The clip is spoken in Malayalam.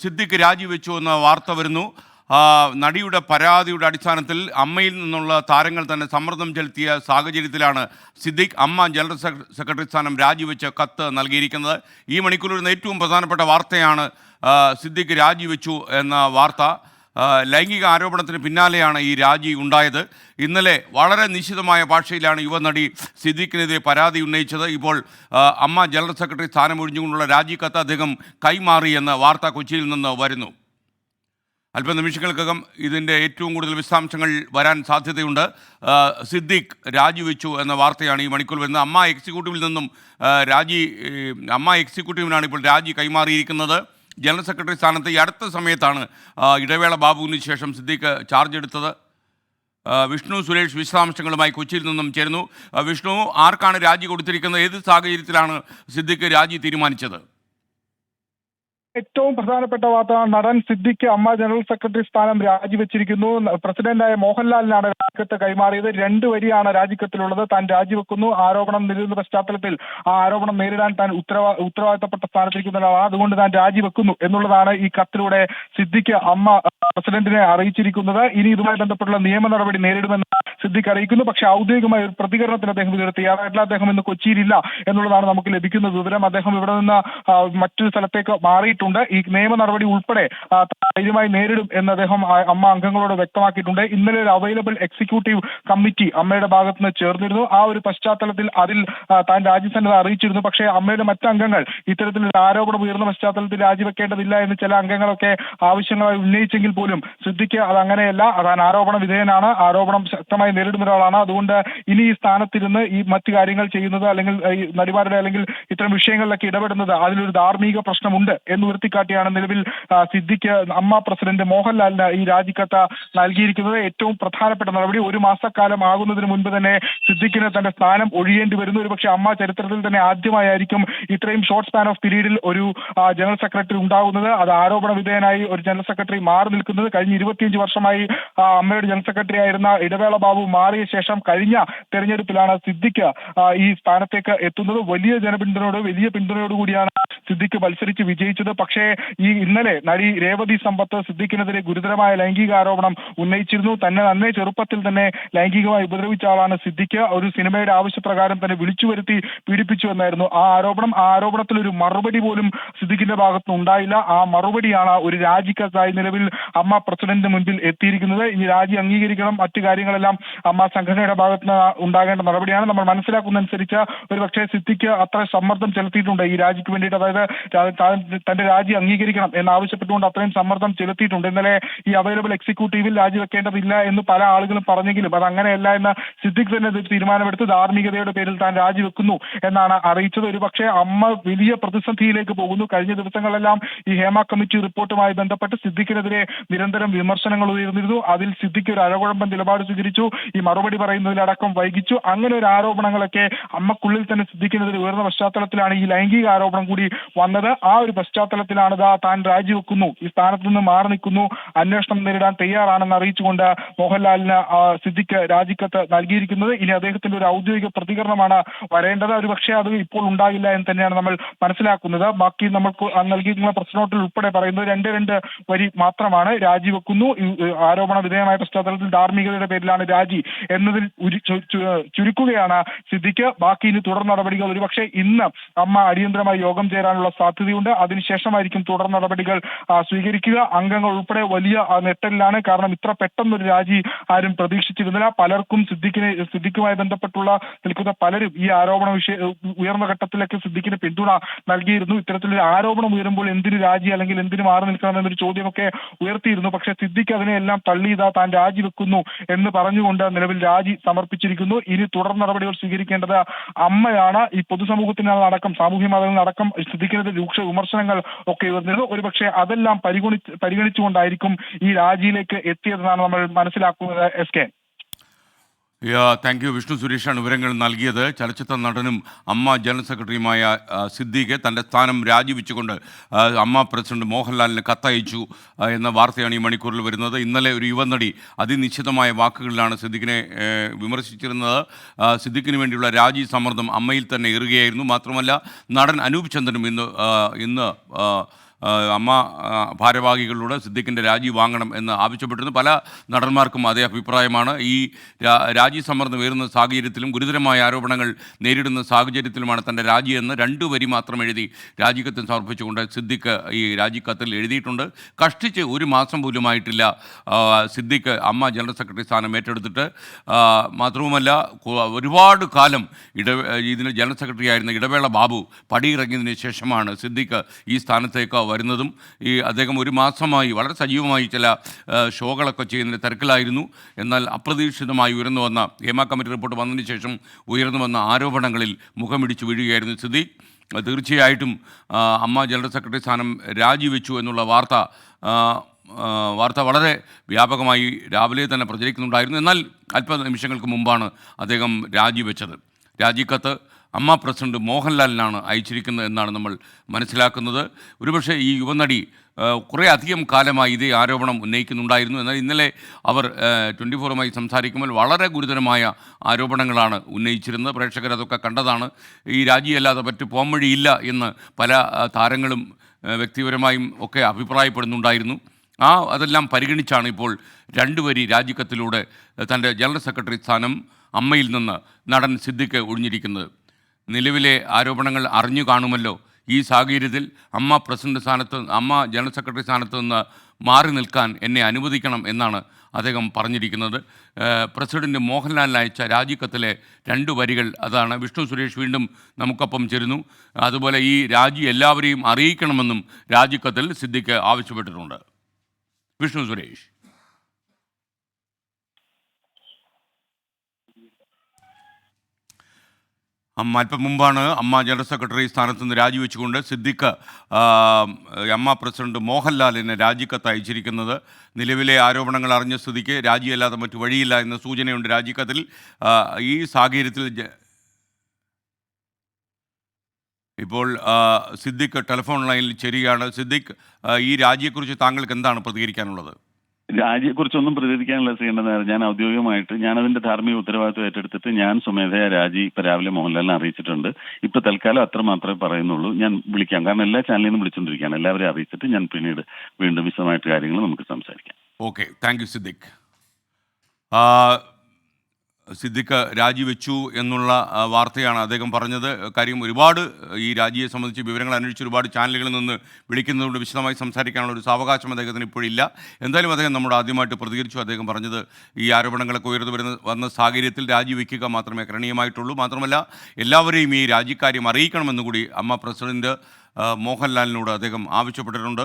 സിദ്ദിഖ് രാജിവെച്ചു എന്ന വാർത്ത വരുന്നു. നടിയുടെ പരാതിയുടെ അടിസ്ഥാനത്തിൽ അമ്മയിൽ നിന്നുള്ള താരങ്ങൾ തന്നെ സമ്മർദ്ദം ചെലുത്തിയ സാഹചര്യത്തിലാണ് സിദ്ദിഖ് അമ്മ ജനറൽ സെക്രട്ടറി സ്ഥാനം രാജിവെച്ച് കത്ത് നൽകിയിരിക്കുന്നത്. ഈ മണിക്കൂറിൽ ഏറ്റവും പ്രധാനപ്പെട്ട വാർത്തയാണ് സിദ്ദിഖ് രാജിവെച്ചു എന്ന വാർത്ത. ലൈംഗിക ആരോപണത്തിന് പിന്നാലെയാണ് ഈ രാജി ഉണ്ടായത്. ഇന്നലെ വളരെ നിശ്ചിതമായ ഭാഷയിലാണ് യുവനടി സിദ്ദിഖിനെതിരെ പരാതി ഉന്നയിച്ചത്. ഇപ്പോൾ അമ്മ ജനറൽ സെക്രട്ടറി സ്ഥാനം ഒഴിഞ്ഞുകൊണ്ടുള്ള രാജി കത്ത് അദ്ദേഹം കൈമാറി എന്ന വാർത്ത കൊച്ചിയിൽ നിന്ന് വരുന്നു. അല്പനിമിഷങ്ങൾക്കകം ഇതിന്റെ ഏറ്റവും കൂടുതൽ വിശദാംശങ്ങൾ വരാൻ സാധ്യതയുണ്ട്. സിദ്ദിഖ് രാജിവെച്ചു എന്ന വാർത്തയാണ് ഈ മണിക്കൂർ വരുന്നത്. അമ്മ എക്സിക്യൂട്ടീവിൽ നിന്നും രാജി അമ്മ എക്സിക്യൂട്ടീവിനാണ് ഇപ്പോൾ രാജി കൈമാറിയിരിക്കുന്നത്. ജനറൽ സെക്രട്ടറി സ്ഥാനത്ത് ഈ അടുത്ത സമയത്താണ് ഇടവേള ബാബുവിന് ശേഷം സിദ്ദിഖ് ചാർജ് എടുത്തത്. വിഷ്ണു സുരേഷ് വിശദാംശങ്ങളുമായി കൊച്ചിയിൽ നിന്നും ചേരുന്നു. വിഷ്ണു ആർക്കാണ് രാജി കൊടുത്തിരിക്കുന്നത്? ഏത് സാഹചര്യത്തിലാണ് സിദ്ദിഖ് രാജി തീരുമാനിച്ചത്? ഏറ്റവും പ്രധാനപ്പെട്ട വാർത്ത നടൻ സിദ്ദിഖ് അമ്മ ജനറൽ സെക്രട്ടറി സ്ഥാനം രാജിവെച്ചിരിക്കുന്നു. പ്രസിഡന്റായ മോഹൻലാലിനാണ് രാജിക്കത്ത് കൈമാറിയത്. രണ്ട് വരിയാണ് രാജിക്കത്തിലുള്ളത്. താൻ രാജിവെക്കുന്നു. ആരോപണം നേരിടുന്ന പശ്ചാത്തലത്തിൽ ആ ആരോപണം നേരിടാൻ താൻ ഉത്തരവാ ഉത്തരവാദിത്തപ്പെട്ട സ്ഥാനത്തിരിക്കുന്ന ഒരാളാണ് അതുകൊണ്ട് താൻ രാജിവെക്കുന്നു എന്നുള്ളതാണ് ഈ കത്തിലൂടെ സിദ്ദിഖ് അമ്മ പ്രസിഡന്റിനെ അറിയിച്ചിരിക്കുന്നത്. ഇനി ഇതുമായി ബന്ധപ്പെട്ടുള്ള നിയമ നടപടി നേരിടുമെന്ന് സിദ്ദിഖ് അറിയിക്കുന്നു പക്ഷേ ഔദ്യോഗികമായ ഒരു പ്രതികരണത്തിന് അദ്ദേഹം ഇതുവരെ തയ്യാറായിട്ടില്ല. അദ്ദേഹം ഇന്ന് കൊച്ചിയിലില്ല എന്നുള്ളതാണ് നമുക്ക് ലഭിക്കുന്ന വിവരം. അദ്ദേഹം ഇവിടെ നിന്ന് മറ്റൊരു സ്ഥലത്തേക്ക് മാറിയിട്ടുണ്ട്. ഈ നിയമ നടപടി ഉൾപ്പെടെ ധൈര്യമായി നേരിടും എന്ന് അദ്ദേഹം അമ്മ അംഗങ്ങളോട് വ്യക്തമാക്കിയിട്ടുണ്ട്. ഇന്നലെ ഒരു അവൈലബിൾ എക്സിക്യൂട്ടീവ് കമ്മിറ്റി അമ്മയുടെ ഭാഗത്ത് നിന്ന് ചേർന്നിരുന്നു. ആ ഒരു പശ്ചാത്തലത്തിൽ അതിൽ താൻ രാജ്യസന്നദ്ധ അറിയിച്ചിരുന്നു. പക്ഷേ അമ്മയുടെ മറ്റ് അംഗങ്ങൾ ഇത്തരത്തിലൊരു ആരോപണം ഉയർന്ന പശ്ചാത്തലത്തിൽ രാജിവെക്കേണ്ടതില്ല എന്ന് ചില അംഗങ്ങളൊക്കെ ആവശ്യങ്ങളായി ഉന്നയിച്ചെങ്കിൽ പോലും സിദ്ദിഖ് അത് അങ്ങനെയല്ല. താൻ ആരോപണ വിധേയനാണ്. ആരോപണം ശക്തമായി നേരിടുന്ന ഒരാളാണ് അതുകൊണ്ട് ഇനി ഈ സ്ഥാനത്തിരുന്ന് ഈ മറ്റു കാര്യങ്ങൾ ചെയ്യുന്നത് അല്ലെങ്കിൽ നടിമാരുടെ അല്ലെങ്കിൽ ഇത്തരം വിഷയങ്ങളിലൊക്കെ ഇടപെടുന്നത് അതിലൊരു ധാർമ്മിക പ്രശ്നമുണ്ട് എന്ന് ഉയർത്തിക്കാട്ടിയാണ് നിലവിൽ സിദ്ദിഖ് അമ്മ പ്രസിഡന്റ് മോഹൻലാലിന് ഈ രാജിക്കത്ത് നൽകിയിരിക്കുന്നത്. ഏറ്റവും പ്രധാനപ്പെട്ട നടപടി ഒരു മാസക്കാലം ആകുന്നതിന് മുൻപ് തന്നെ സിദ്ദിഖിന് തന്റെ സ്ഥാനം ഒഴിയേണ്ടി വരുന്നു. ഒരുപക്ഷെ അമ്മ ചരിത്രത്തിൽ തന്നെ ആദ്യമായിരിക്കും ഇത്രയും ഷോർട്ട് സ്പാൻ ഓഫ് പീരീഡിൽ ഒരു ജനറൽ സെക്രട്ടറി ഉണ്ടാകുന്നത്. അത് ആരോപണ വിധേയനായി ഒരു ജനറൽ സെക്രട്ടറി മാറി നിൽക്കുന്നത്. കഴിഞ്ഞ ഇരുപത്തിയഞ്ച് വർഷമായി അമ്മയുടെ ജനറൽ സെക്രട്ടറി ആയിരുന്ന ഇടവേള ബാബു മാറിയ ശേഷം കഴിഞ്ഞ തെരഞ്ഞെടുപ്പിലാണ് സിദ്ദിഖ് ഈ സ്ഥാനത്തേക്ക് എത്തുന്നത്. വലിയ ജനപിന്തുണയോട് വലിയ പിന്തുണയോട് കൂടിയാണ് സിദ്ദിഖ് മത്സരിച്ച് വിജയിച്ചത്. പക്ഷേ ഈ ഇന്നലെ നടി രേവതി സമ്പത്ത് സിദ്ദിഖിനെതിരെ ഗുരുതരമായ ലൈംഗിക ആരോപണം ഉന്നയിച്ചിരുന്നു. തന്നെ നന്നേ ചെറുപ്പത്തിൽ തന്നെ ലൈംഗികമായി ഉപദ്രവിച്ച ആളാണ് സിദ്ദിഖ്. ഒരു സിനിമയുടെ ആവശ്യപ്രകാരം തന്നെ വിളിച്ചു വരുത്തി പീഡിപ്പിച്ചു എന്നായിരുന്നു. ആ ആരോപണം ആ ആരോപണത്തിൽ ഒരു മറുപടി പോലും സിദ്ദിഖിന്റെ ഭാഗത്ത് ഉണ്ടായില്ല. ആ മറുപടിയാണ് ഒരു രാജിക്കത്തായി നിലവിൽ അമ്മ പ്രസിഡന്റിന് മുൻപിൽ എത്തിയിരിക്കുന്നത്. ഇനി രാജി അംഗീകരിക്കണം. മറ്റു കാര്യങ്ങളെല്ലാം അമ്മ സംഘടനയുടെ ഭാഗത്ത് ഉണ്ടാകേണ്ട നടപടിയാണ്. നമ്മൾ മനസ്സിലാക്കുന്നതനുസരിച്ച് ഒരു പക്ഷേ സിദ്ദിഖ് അത്ര സമ്മർദ്ദം ചെലുത്തിയിട്ടുണ്ട് ഈ രാജിക്ക് വേണ്ടിയിട്ട്. അതായത് താൻ- തന്റെ രാജി അംഗീകരിക്കണം എന്നാവശ്യപ്പെട്ടുകൊണ്ട് അത്രയും സമ്മർദ്ദം ചെലുത്തിയിട്ടുണ്ട്. ഇന്നലെ ഈ അവൈലബിൾ എക്സിക്യൂട്ടീവിൽ രാജിവെക്കേണ്ടതില്ല എന്ന് പല ആളുകളും പറഞ്ഞെങ്കിലും അത് അങ്ങനെയല്ല എന്ന് സിദ്ദിഖ് തന്നെ തീരുമാനമെടുത്ത് ധാർമ്മികതയുടെ പേരിൽ താൻ രാജിവെക്കുന്നു എന്നാണ് അറിയിച്ചത്. ഒരു പക്ഷേ അമ്മ വലിയ പ്രതിസന്ധിയിലേക്ക് പോകുന്നു. കഴിഞ്ഞ ദിവസങ്ങളെല്ലാം ഈ ഹേമ കമ്മിറ്റി റിപ്പോർട്ടുമായി ബന്ധപ്പെട്ട് സിദ്ദിഖിനെതിരെ നിരന്തരം വിമർശനങ്ങൾ ഉയർന്നിരുന്നു. അതിൽ സിദ്ദിഖ് ഒരു അഴകുഴമ്പൻ നിലപാട് സ്വീകരിച്ചു. ഈ മറുപടി പറയുന്നതിലടക്കം വൈകിച്ചു. അങ്ങനെ ഒരു ആരോപണങ്ങളൊക്കെ അമ്മക്കുള്ളിൽ തന്നെ സിദ്ദിഖിനെതിരെ ഉയർന്ന പശ്ചാത്തലത്തിലാണ് ഈ ലൈംഗിക ആരോപണം കൂടി വന്നത്. ആ ഒരു പശ്ചാത്തലത്തിലാണ് ഇതാ താൻ രാജിവെക്കുന്നു. ഈ സ്ഥാനത്ത് നിന്ന് മാറി നിൽക്കുന്നു. അന്വേഷണം നേരിടാൻ തയ്യാറാണെന്ന് അറിയിച്ചുകൊണ്ട് മോഹൻലാലിന് സിദ്ദിഖ് രാജിക്കത്ത് നൽകിയിരിക്കുന്നത്. ഇനി അദ്ദേഹത്തിന്റെ ഒരു ഔദ്യോഗിക പ്രതികരണമാണ് വരേണ്ടത്. ഒരു പക്ഷേ അത് ഇപ്പോൾ ഉണ്ടാകില്ല എന്ന് തന്നെയാണ് നമ്മൾ മനസ്സിലാക്കുന്നത്. ബാക്കി നമ്മൾക്ക് നൽകിയിരിക്കുന്ന പ്രശ്നോട്ടിൽ ഉൾപ്പെടെ പറയുന്നത് രണ്ട് രണ്ട് വരി മാത്രമാണ്. രാജിവെക്കുന്നു. ആരോപണ വിധേയമായ പശ്ചാത്തലത്തിൽ ധാർമ്മികതയുടെ പേരിലാണ് രാജി എന്നതിൽ ചുരുക്കുകയാണ് സിദ്ദിഖ്. ബാക്കി ഇനി തുടർ നടപടികൾ ഒരുപക്ഷെ ഇന്ന് അമ്മ അടിയന്തരമായി യോഗം ചേരാനുള്ള സാധ്യതയുണ്ട്. അതിനുശേഷമായിരിക്കും തുടർ നടപടികൾ സ്വീകരിക്കുക. അംഗങ്ങൾ ഉൾപ്പെടെ വലിയ നെട്ടലിലാണ് കാരണം ഇത്ര പെട്ടെന്നൊരു രാജി ആരും പ്രതീക്ഷിച്ചിരുന്നില്ല. പലർക്കും സിദ്ദിഖിനെ സിദ്ദിഖുമായി ബന്ധപ്പെട്ടുള്ള നിൽക്കുന്ന പലരും ഈ ആരോപണ വിഷയ ഉയർന്ന ഘട്ടത്തിലേക്ക് സിദ്ദിഖിന് പിന്തുണ നൽകിയിരുന്നു. ഇത്തരത്തിലൊരു ആരോപണം ഉയരുമ്പോൾ എന്തിനു രാജി അല്ലെങ്കിൽ എന്തിനു മാറി നിൽക്കണം എന്നൊരു ചോദ്യമൊക്കെ ഉയർത്തിയിരുന്നു. പക്ഷേ സിദ്ദിഖ് അതിനെയെല്ലാം തള്ളി ഇതാ താൻ രാജിവെക്കുന്നു എന്ന് പറഞ്ഞുകൊണ്ട് നിലവിൽ രാജി സമർപ്പിച്ചിരിക്കുന്നു. ഇനി തുടർ നടപടികൾ സ്വീകരിക്കേണ്ടത് അമ്മയാണ്. ഈ പൊതുസമൂഹത്തിനടക്കം സാമൂഹ്യ മാധ്യമങ്ങളടക്കം സിദ്ദിഖിനെതിരെ രൂക്ഷ വിമർശനങ്ങൾ ഒക്കെ ഉയർന്നിരുന്നു. ഒരുപക്ഷെ അതെല്ലാം പരിഗണി പരിഗണിച്ചുകൊണ്ടായിരിക്കും ഈ രാജിയിലേക്ക് എത്തിയതെന്നാണ് നമ്മൾ മനസ്സിലാക്കുന്നത് S K. Thank you Vishnu സുരേഷാണ് വിവരങ്ങൾ നൽകിയത്. ചലച്ചിത്ര നടനും അമ്മ ജനറൽ സെക്രട്ടറിയുമായ സിദ്ദീഖ് തന്റെ സ്ഥാനം രാജിവെച്ചുകൊണ്ട് അമ്മ പ്രസിഡന്റ് മോഹൻലാലിന് കത്തയച്ചു എന്ന വാർത്തയാണ് ഈ മണിക്കൂറിൽ വരുന്നത്. ഇന്നലെ ഒരു യുവനടി അതിനിശ്ചിതമായ വാക്കുകളിലാണ് സിദ്ദീഖിനെ വിമർശിച്ചിരുന്നത്. സിദ്ദീഖിന് വേണ്ടിയുള്ള രാജി സമ്മർദ്ദം അമ്മയിൽ തന്നെ ഏറുകയായിരുന്നു. മാത്രമല്ല നടൻ അനൂപ് ചന്ദ്രനും ഇന്ന് ഇന്ന് അമ്മ ഭാരവാഹികളിലൂടെ സിദ്ദിഖിന്റെ രാജി വാങ്ങണം എന്ന് ആവശ്യപ്പെട്ടിരുന്നു. പല നടന്മാർക്കും അതേ അഭിപ്രായമാണ്. ഈ രാജി സമ്മർദ്ദം ഉയരുന്ന സാഹചര്യത്തിലും ഗുരുതരമായ ആരോപണങ്ങൾ നേരിടുന്ന സാഹചര്യത്തിലുമാണ് തന്റെ രാജിയെന്ന് രണ്ടു വരി മാത്രം എഴുതി രാജിക്കത്ത് സമർപ്പിച്ചുകൊണ്ട് സിദ്ദിഖ് ഈ രാജിക്കത്തിൽ എഴുതിയിട്ടുണ്ട്. കഷ്ടിച്ച് ഒരു മാസം പോലും ആയിട്ടില്ല സിദ്ദിഖ് അമ്മ ജനറൽ സെക്രട്ടറി സ്ഥാനം ഏറ്റെടുത്തിട്ട്. മാത്രവുമല്ല ഒരുപാട് കാലം ഇട ഇതിന് ജനറൽ സെക്രട്ടറി ആയിരുന്ന ഇടവേള ബാബു പടിയിറങ്ങിയതിന് ശേഷമാണ് സിദ്ദിഖ് ഈ സ്ഥാനത്തേക്ക് വരുന്നതും ഈ അദ്ദേഹം ഒരു മാസമായി വളരെ സജീവമായി ചില ഷോകളൊക്കെ ചെയ്യുന്നതിന് തിരക്കിലായിരുന്നു. എന്നാൽ അപ്രതീക്ഷിതമായി ഉയർന്നു വന്ന ഹേമ കമ്മിറ്റി റിപ്പോർട്ട് വന്നതിന് ശേഷം ഉയർന്നു വന്ന ആരോപണങ്ങളിൽ മുഖമിടിച്ച് വീഴുകയായിരുന്നു സ്ഥിതി. തീർച്ചയായിട്ടും അമ്മ ജനറൽ സെക്രട്ടറി സ്ഥാനം രാജിവെച്ചു എന്നുള്ള വാർത്ത വാർത്ത വളരെ വ്യാപകമായി രാവിലെ തന്നെ പ്രചരിക്കുന്നുണ്ടായിരുന്നു. എന്നാൽ അല്പ നിമിഷങ്ങൾക്ക് മുമ്പാണ് അദ്ദേഹം രാജിവെച്ചത്. രാജിക്കത്ത് അമ്മ പ്രസിഡന്റ് മോഹൻലാലിനാണ് അയച്ചിരിക്കുന്നത് എന്നാണ് നമ്മൾ മനസ്സിലാക്കുന്നത്. ഒരുപക്ഷെ ഈ യുവനടി കുറേ അധികം കാലമായി ഇതേ ആരോപണം ഉന്നയിക്കുന്നുണ്ടായിരുന്നു. എന്നാൽ ഇന്നലെ അവർ ട്വന്റി ഫോറുമായി സംസാരിക്കുമ്പോൾ വളരെ ഗുരുതരമായ ആരോപണങ്ങളാണ് ഉന്നയിച്ചിരുന്നത്. പ്രേക്ഷകർ അതൊക്കെ കണ്ടതാണ്. ഈ രാജിയല്ലാതെ മറ്റു പോംവഴിയില്ല എന്ന് പല താരങ്ങളും വ്യക്തിപരമായും ഒക്കെ അഭിപ്രായപ്പെടുന്നുണ്ടായിരുന്നു. ആ അതെല്ലാം പരിഗണിച്ചാണ് ഇപ്പോൾ രണ്ടുവരി രാജിക്കത്തിലൂടെ തന്റെ ജനറൽ സെക്രട്ടറി സ്ഥാനം അമ്മയിൽ നിന്ന് നടൻ സിദ്ദിഖ് ഒഴിഞ്ഞിരിക്കുന്നത്. നിലവിലെ ആരോപണങ്ങൾ അറിഞ്ഞു കാണുമല്ലോ. ഈ സാഹചര്യത്തിൽ അമ്മ പ്രസിഡന്റ് സ്ഥാനത്ത് അമ്മ ജനറൽ സെക്രട്ടറി സ്ഥാനത്ത് നിന്ന് മാറി നിൽക്കാൻ എന്നെ അനുവദിക്കണം എന്നാണ് അദ്ദേഹം പറഞ്ഞിരിക്കുന്നത്. പ്രസിഡന്റ് മോഹൻലാലിന് അയച്ച രാജിക്കത്തിലെ രണ്ട് വരികൾ അതാണ്. വിഷ്ണു സുരേഷ് വീണ്ടും നമുക്കൊപ്പം ചേരുന്നു. അതുപോലെ ഈ രാജി എല്ലാവരെയും അറിയിക്കണമെന്നും രാജിക്കത്തിൽ സിദ്ദിഖ് ആവശ്യപ്പെട്ടിട്ടുണ്ട്. വിഷ്ണു സുരേഷ്. അമ്മ അല്പം മുമ്പാണ് അമ്മ ജനറൽ സെക്രട്ടറി സ്ഥാനത്ത് നിന്ന് രാജിവെച്ചുകൊണ്ട് സിദ്ദിഖ് അമ്മ പ്രസിഡന്റ് മോഹൻലാലിനെ രാജിക്കത്ത് അയച്ചിരിക്കുന്നത്. നിലവിലെ ആരോപണങ്ങൾ അറിഞ്ഞ സ്ഥിതിക്ക് രാജിയല്ലാതെ മറ്റു വഴിയില്ല എന്ന സൂചനയുണ്ട് രാജിക്കത്തിൽ. ഈ സാഹചര്യത്തിൽ ഇപ്പോൾ സിദ്ദിഖ് ടെലിഫോൺ ലൈനിൽ ചേരുകയാണ്. സിദ്ദിഖ് ഈ രാജിയെക്കുറിച്ച് താങ്കൾക്ക് എന്താണ് പ്രതികരിക്കാനുള്ളത്? രാജിയെക്കുറിച്ചൊന്നും പ്രതികരിക്കാനുള്ള ചെയ്യേണ്ടത് ഞാൻ ഔദ്യോഗികമായിട്ട് ഞാൻ അതിന്റെ ധാർമ്മിക ഉത്തരവാദിത്വം ഏറ്റെടുത്തിട്ട് ഞാൻ സ്വമേധയാ രാജി ഇപ്പൊ രാവിലെ മോഹൻലാലിനെ അറിയിച്ചിട്ടുണ്ട്. ഇപ്പൊ തൽക്കാലം അത്ര മാത്രമേ പറയുന്നുള്ളൂ. ഞാൻ വിളിക്കാം. കാരണം എല്ലാ ചാനലിൽ നിന്നും വിളിച്ചുകൊണ്ടിരിക്കുകയാണ് എല്ലാവരെയും അറിയിച്ചിട്ട് ഞാൻ പിന്നീട് വീണ്ടും വിശദമായിട്ട് കാര്യങ്ങൾ നമുക്ക് സംസാരിക്കാം. Okay thank you Siddique Siddique രാജിവെച്ചു എന്നുള്ള വാർത്തയാണ് അദ്ദേഹം പറഞ്ഞത്. കാര്യം ഒരുപാട് ഈ രാജിയെ സംബന്ധിച്ച് വിവരങ്ങൾ അന്വേഷിച്ച് ഒരുപാട് ചാനലുകളിൽ നിന്ന് വിളിക്കുന്നതുകൊണ്ട് വിശദമായി സംസാരിക്കാനുള്ള ഒരു സാവകാശം അദ്ദേഹത്തിന് ഇപ്പോഴില്ല. എന്തായാലും അദ്ദേഹം നമ്മുടെ ആദ്യമായിട്ട് പ്രതികരിച്ചു. അദ്ദേഹം പറഞ്ഞത് ഈ ആരോപണങ്ങളൊക്കെ ഉയർന്നു വരുന്ന വന്ന സാഹചര്യത്തിൽ രാജിവെക്കുക മാത്രമേ കരണീയമായിട്ടുള്ളൂ. മാത്രമല്ല എല്ലാവരെയും ഈ രാജിക്കാര്യം അറിയിക്കണമെന്നുകൂടി അമ്മ പ്രസിഡന്റ് മോഹൻലാലിനോട് അദ്ദേഹം ആവശ്യപ്പെട്ടിട്ടുണ്ട്.